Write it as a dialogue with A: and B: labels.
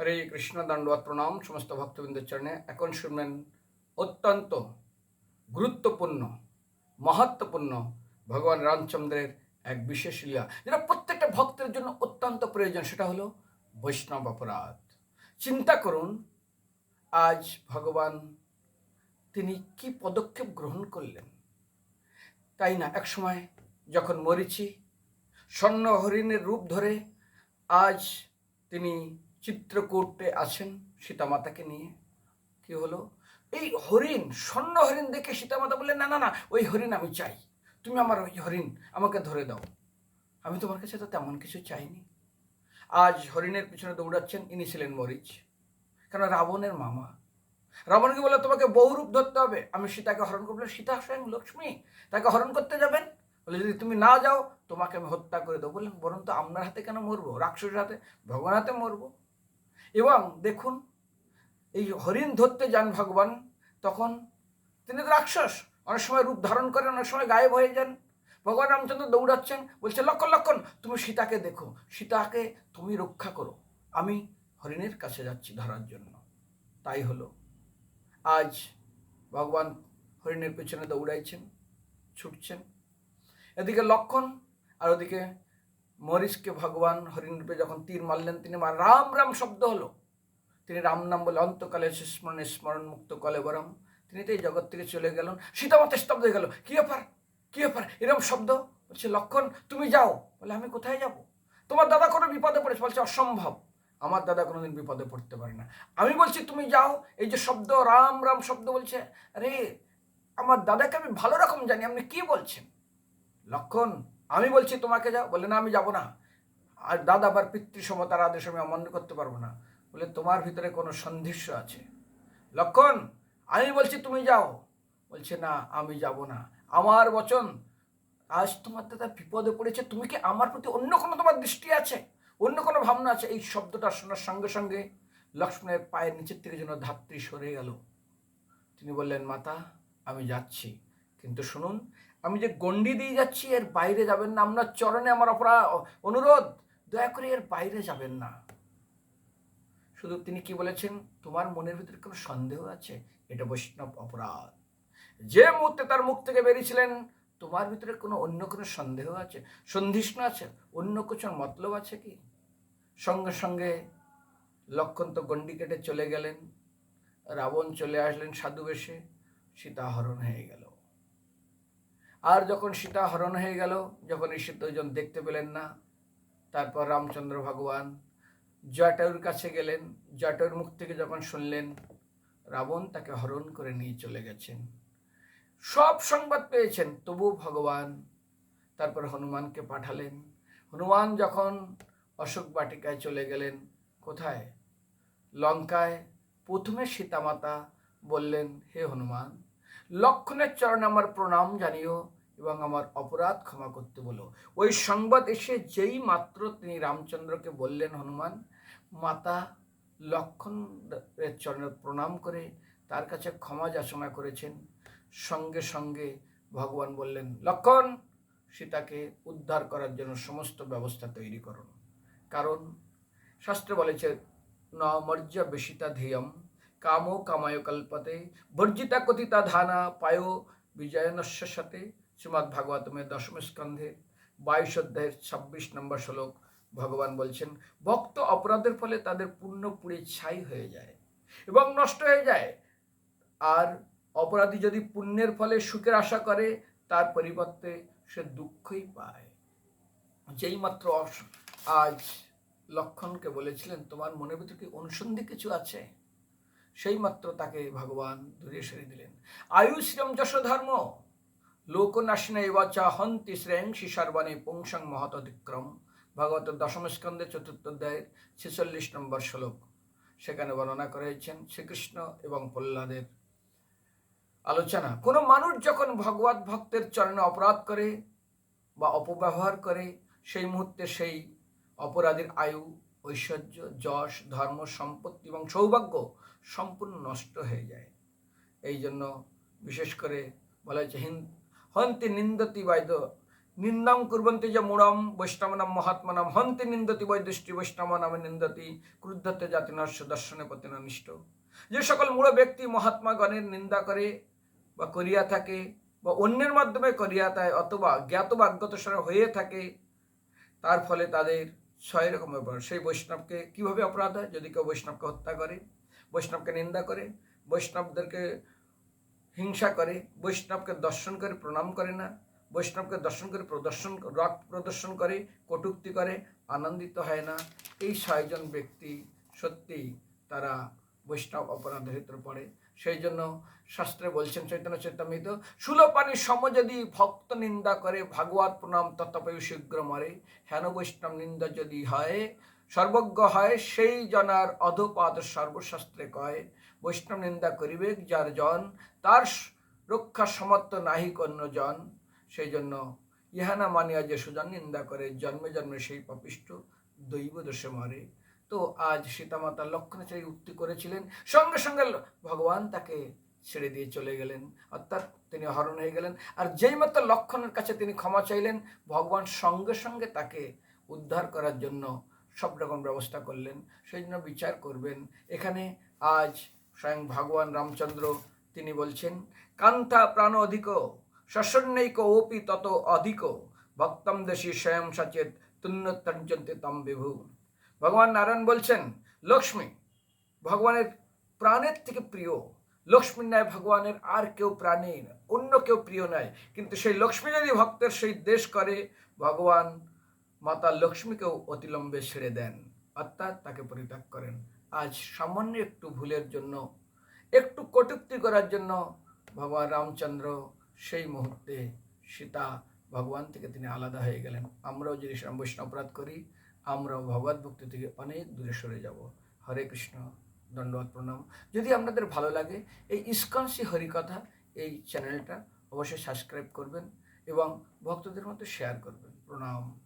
A: হরে কৃষ্ণ দণ্ডবত প্রণাম, সমস্ত ভক্তবৃন্দের চরণে এখন শুনবেন অত্যন্ত গুরুত্বপূর্ণ, মহত্বপূর্ণ ভগবান রামচন্দ্রের এক বিশেষ লীলা, যেটা প্রত্যেকটা ভক্তের জন্য অত্যন্ত প্রয়োজন, সেটা হলো বৈষ্ণব অপরাধ। চিন্তা করুন, আজ ভগবান তিনি কি পদক্ষেপ গ্রহণ করলেন? তাই না, এক সময় যখন মরিচি স্বর্ণ হরিণের রূপ ধরে আজ তিনি চিত্রকূটে আছেন সীতামাতাকে নিয়ে। কি হলো? এই হরিণ, স্বর্ণ হরিণ দেখে সীতামাতা বললেন, না না না, ওই হরিণ আমি চাই। তুমি আমার ওই হরিণ আমাকে ধরে দাও। আমি তোমার কাছে তো তেমন কিছু চাইনি। আজ হরিণের পিছনে দৌড়াচ্ছেন, ইনি ছিলেন মরিচ। কেন রাবণের মামা। রাবণকে বলে তোমাকে বহুরূপ ধরতে হবে। আমি সীতাকে হরণ করব। সীতা স্বয়ং লক্ষ্মী, তাকে হরণ করতে যাবেন? বলে যদি তুমি না যাও, তোমাকে আমি হত্যা করে দেবো। বললেন বরং তো আপনার হাতে কেন মরবো? রাক্ষসের হাতে ভগবান হাতে মরবো? এবং দেখুন, এই হরিণ ধরতে যান ভগবান, তখন তিনি তো রাক্ষস, অনেক সময় রূপ ধারণ করেন, অনেক সময় গায়েব হয়ে যান। ভগবান রামচন্দ্র দৌড়াচ্ছেন, বলছে লক্ষণ লক্ষণ তুমি সীতাকে দেখো, সীতাকে তুমি রক্ষা করো। আমি হরিণের কাছে যাচ্ছি ধরার জন্য। তাই হলো। আজ ভগবান হরিণের পেছনে দৌড়াইছেন, ছুটছেন। এদিকে লক্ষণ আর ওদিকে মরিচকে ভগবান হরিণ রূপে যখন তীর মারলেন, তিনি রাম রাম শব্দ হলো। তিনি রাম নাম বলে অন্তকালে স্মরণে স্মরণ মুক্ত কলে বরম তিনি তো এই জগৎ থেকে চলে গেলেন। সীতামাতে স্তব্ধ হয়ে গেল। কি ব্যাপার? কি ব্যাপার? এরম শব্দ? বলছে, লক্ষণ, তুমি যাও। বলে, আমি কোথায় যাব? তোমার দাদা কোনো বিপদে পড়েছে? বলছে, অসম্ভব। আমার দাদা কোনোদিন বিপদে পড়তে পারে না। আমি বলছি, তুমি যাও। এই যে শব্দ, রাম রাম শব্দ বলছে, আরে, আমার দাদাকে আমি ভালো রকম জানি। আপনি কি বলছেন? লক্ষণ আমি বলছি, তোমাকে যাও। বলে, না, আমি যাব না। আর দাদা আবার পিতৃ সমতার আদেশ আমি অমান্য করতে পারব না। বলে, তোমার ভিতরে কোনো সন্ধিস্য আছে? লক্ষণ, আমি বলছি, তুমি যাও। বলছে, না, আমি যাব না। আমার বচন, আজ তোমার দাদা বিপদে পড়েছে। তুমি কি আমার প্রতি অন্য কোনো তোমার দৃষ্টি আছে? অন্য কোনো ভাবনা আছে? এই শব্দটা শোনার সঙ্গে সঙ্গে লক্ষ্মণের পায়ের নিচের থেকে যেন ধাত্রী সরে গেল। তিনি বললেন, মাতা, আমি যাচ্ছি। কিন্তু শুনুন আমি যে গণ্ডি দিয়ে যাচ্ছি, এর বাইরে যাবেন না। আপনার চরণে আমার অপরাধ অনুরোধ। দয়া করে এর বাইরে যাবেন না। শুধু তিনি কি বলেছেন? তোমার মনের ভিতরে কোনো সন্দেহ আছে? এটা বৈষ্ণব অপরাধ। যে মুহূর্তে তার মুখ থেকে বেরিয়েছিলেন, তোমার ভিতরে কোনো অন্য কোনো সন্দেহ আছে? সন্ধিষ্ণ আছে? অন্য কিছু মতলব আছে কি? সঙ্গে সঙ্গে লক্ষণ তো গণ্ডি কেটে চলে গেলেন। রাবণ চলে আসলেন সাধু বেশে। সীতা হরণ হয়ে গেল। আর যখন সীতা হরণ হয়ে গেল যখন এই দুজন দেখতে পেলেন না, তারপর রামচন্দ্র ভগবান জটায়ুর কাছে গেলেন। জটায়ুর মুখ থেকে যখন শুনলেন, রাবণ তাকে হরণ করে নিয়ে চলে গেছেন। সব সংবাদ পেয়েছেন, তবু ভগবান তারপর হনুমানকে পাঠালেন। হনুমান যখন অশোক বাটিকায় চলে গেলেন, কোথায়? লঙ্কায়। প্রথমে সীতামাতা বললেন, হে হনুমান লক্ষণের চরণে আমার প্রণাম জানিও এবং আমার অপরাধ ক্ষমা করতে বলো। ওই সংবাদ এসে যেই মাত্র তিনি রামচন্দ্রকে বললেন, হনুমান, মাতা লক্ষণের চরণে প্রণাম করে, তার কাছে ক্ষমা যাচনা করেছেন। সঙ্গে সঙ্গে ভগবান বললেন লক্ষণ সীতাকে উদ্ধার করার জন্য সমস্ত ব্যবস্থা তৈরি করুন কারণ শাস্ত্রে বলেছে, ন মর্য বেশিতা ধ্যেয়ম কামো কামায় কল্পতে বর্জিতা কথিতা ধানা পায়ো বিজয়নস্য সাথে শ্রীমৎ ভাগবতমের দশম স্কন্ধে বাইশ অধ্যায়ের ছাব্বিশ নম্বর শ্লোক ভগবান বলছেন ভক্ত অপরাধের ফলে তাদের পূর্ণ পুড়ে ছাই হয়ে যায় এবং নষ্ট হয়ে যায় আর অপরাধী যদি পুণ্যের ফলে সুখের আশা করে, তার পরিবর্তে সে দুঃখই পায়। যেই মাত্র আজ লক্ষণকে বলেছিলেন, তোমার মনের ভিতরে কি অনুসন্ধি কিছু আছে? সেই মাত্র তাকে ভগবান দূরে সরে দিলেন। আয়ুশ্রম যশ ধর্ম। লোকনাশনে বাচা হন্তি শ্রেয়ংশী সর্বাণী পুংসং মহৎ অতিক্রম। ভগবত দশম স্কন্ধে চতুর্থ অধ্যায়ের ছেচল্লিশ নম্বর শ্লোক। সেখানে বর্ণনা করেছেন শ্রীকৃষ্ণ এবং প্রহ্লাদের আলোচনা। কোনো মানুষ যখন ভগবত ভক্তের চরণে অপরাধ করে বা অপব্যবহার করে, সেই মুহূর্তে সেই অপরাধীর আয়ু ঐশ্বর্য, যশ, ধর্ম, সম্পত্তি এবং সৌভাগ্য সম্পূর্ণ নষ্ট হয়ে যায়। এই জন্য বিশেষ করে বলা হয়েছে, হিন, হন্তি নিন্দতি বাইদ নিন্দাং কুর্বন্তি যে মূঢ়ম বৈষ্ণবনাম মহাত্মানাম, হন্তি নিন্দতি বৈদৃষ্টি বৈষ্ণব নামে নিন্দতি ক্রুদ্ধতে জাতি নস্য দর্শনে পতিন অনিষ্ট যে সকল মূঢ় ব্যক্তি মহাত্মাগণের নিন্দা করে বা করিয়া থাকে বা অন্যের মাধ্যমে করিয়া থাকে অথবা জ্ঞাত বা অজ্ঞাতসার হয়ে থাকে, তার ফলে তাদের ছয় রকম ব্যাপার সেই বৈষ্ণবকে কীভাবে অপরাধ হয়? যদি কেউ বৈষ্ণবকে হত্যা করে, বৈষ্ণবকে নিন্দা করে, বৈষ্ণবদেরকে হিংসা করে, বৈষ্ণবকে দর্শন করে, প্রণাম করে না, বৈষ্ণবকে দর্শন করে, প্রদর্শন রাগ প্রদর্শন করে, কটুক্তি করে, আনন্দিত হয় না, এই ছয়জন ব্যক্তি সত্যি তারা বৈষ্ণব অপরাধের ভিতরে পড়ে। সেই জন্য শাস্ত্রে বলছেন চৈতন্য চৈতমিত সুলপানি সম যদি ভক্ত নিন্দা করে, ভাগবত প্রণাম তত্ত্বপয়ু শীঘ্র মরে। হেন বৈষ্ণব নিন্দা যদি হয়, সর্বজ্ঞ হয়, সেই জনার অধপাদ সর্বশাস্ত্রে কয়। বৈষ্ণব নিন্দা করিবে যার জন, তার রক্ষা সমর্থ নাহি অন্য জন। সেই জন্য ইহানা মানিয়া যে সুজন নিন্দা করে, জন্মে জন্মে সেই পাপিষ্ট দৈব দোষে মরে। তো আজ সীতামাতা লক্ষণাচারী উক্তি করেছিলেন। সঙ্গে সঙ্গে ভগবান তাকে ছেড়ে দিয়ে চলে গেলেন। অর্থাৎ তিনি হরণ হয়ে গেলেন। আর যেই মাত্র লক্ষণের কাছে তিনি ক্ষমা চাইলেন, ভগবান সঙ্গে সঙ্গে তাকে উদ্ধার করার জন্য সব রকম ব্যবস্থা করলেন। সেই জন্য বিচার করবেন। এখানে আজ স্বয়ং ভগবান রামচন্দ্র তিনি বলছেন, কান্তা প্রাণ অধিক সসন্নৈক ওপি তত অধিক, ভক্তম দেশী স্বয়ং সচেত তুন্নতঞ্চন্তে তম বিভু ভগবান নারায়ণ বলছেন, লক্ষ্মী, ভগবানের প্রাণের থেকে প্রিয়। লক্ষ্মীর ন্যায় ভগবানের আর কেউ প্রাণের অন্য কেউ প্রিয় নয়। কিন্তু সেই লক্ষ্মী যদি ভক্তের সেই দেশ করে, ভগবান মাতা লক্ষ্মীকেও অতিলম্বে ছেড়ে দেন। অর্থাৎ তাকে পরিত্যাগ করেন। আজ সামান্য একটু ভুলের জন্য, একটু কটুক্তি করার জন্য ভগবান রামচন্দ্র সেই মুহূর্তে সীতা ভগবান থেকে তিনি আলাদা হয়ে গেলেন। আমরাও যদি বৈষ্ণব অপরাধ করি আমরাও ভগবত ভক্তি থেকে অনেক দূরে সরে যাব। হরে কৃষ্ণ দণ্ডবত প্রণাম। যদি আপনাদের ভালো লাগে, এই ইস্কনসি হরিকথা এই চ্যানেলটা অবশ্যই সাবস্ক্রাইব করবেন এবং ভক্তদের মধ্যে শেয়ার করবেন। প্রণাম।